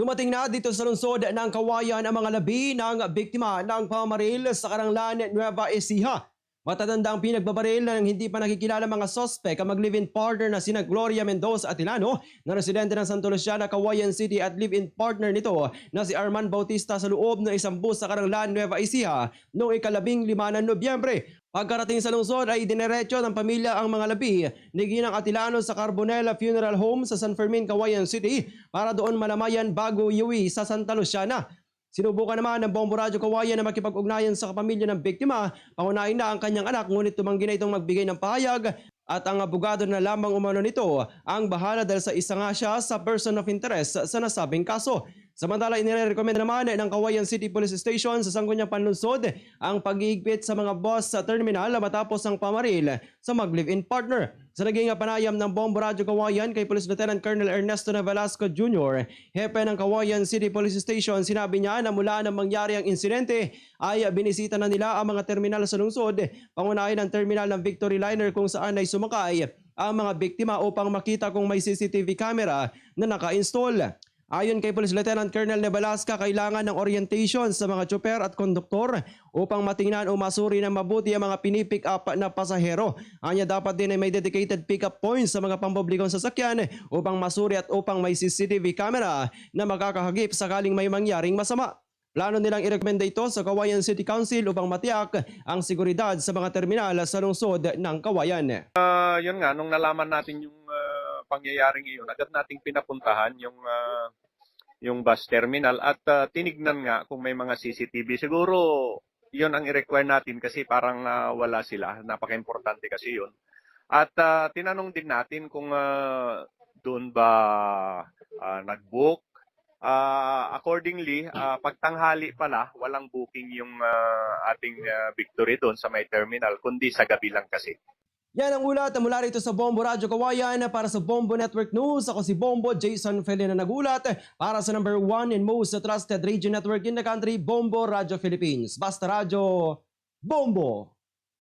Dumating na dito sa lungsod ng Kawayan ang mga labi ng biktima ng pamamaril sa Karanglan, Nueva Ecija. Matatandang pinagbabaril ng hindi pa nakikilala mga sospek ang mag-live-in partner na sina Gloria Mendoza at Ilano na residente ng Santo Luciana, Kawayan City at live-in partner nito na si Arman Bautista sa loob ng isang bus sa Karanglan, Nueva Ecija noong ikalabing lima ng Nobyembre. Pagkarating sa lungsod ay dinerecho ng pamilya ang mga labi ni Ginang Atilano sa Carbonella Funeral Home sa San Fermin, Kawayan City para doon malamayan bago iuwi sa Santa Luciana. Sinubukan naman ng Bombo Kawayan na makipag-ugnayan sa kapamilya ng biktima. Pangunahin na ang kanyang anak ngunit tumanggi na itong magbigay ng pahayag at ang abogado na lamang umano nito ang bahala dahil sa isa nga siya sa person of interest sa nasabing kaso. Samantala, inirecommend naman ng Kawayan City Police Station sa Sangguniang Panlunsod ang pag-iigpit sa mga bus sa terminal matapos ang pamaril sa mag-live-in partner. Sa naging panayam ng Bombo Radyo Kawayan kay Police Lieutenant Colonel Ernesto na Velasco Jr., hepe ng Kawayan City Police Station, sinabi niya na mula nang mangyari ang insidente ay binisita na nila ang mga terminal sa lungsod, pangunahin ang terminal ng Victory Liner kung saan ay sumakay ang mga biktima upang makita kung may CCTV camera na naka-install. Ayon kay Police Lieutenant Colonel Nebalasca, kailangan ng orientation sa mga tsuper at konduktor upang matingnan o masuri ng mabuti ang mga pinipick up na pasahero. Anya dapat din ay may dedicated pick-up points sa mga pampublikong sasakyan upang masuri at upang may CCTV camera na makakahagip sakaling may mangyaring masama. Plano nilang i-recommenda ito sa Kawayan City Council upang matiyak ang seguridad sa mga terminal sa lungsod ng Kawayan. Ah, yun nga, nung nalaman natin yung pangyayaring iyon, agad nating pinapuntahan yung ah, yung bus terminal at ah, tinignan nga kung may mga CCTV. Siguro yun ang i-require natin kasi parang ah, wala sila. Napaka-importante kasi yun. At ah, tinanong din natin kung ah, doon ba ah, nag-book. Ah, accordingly, ah, pagtanghali pala, walang booking yung ah, ating ah, Victory doon sa may terminal, kundi sa gabi lang kasi. Yan ang ulat na mula rito sa Bombo Radyo Kawayan para sa Bombo Network News. Ako si Bombo Jason Felina nagulat para sa number one and most trusted radio network in the country, Bombo Radyo Philippines. Basta Radyo, Bombo!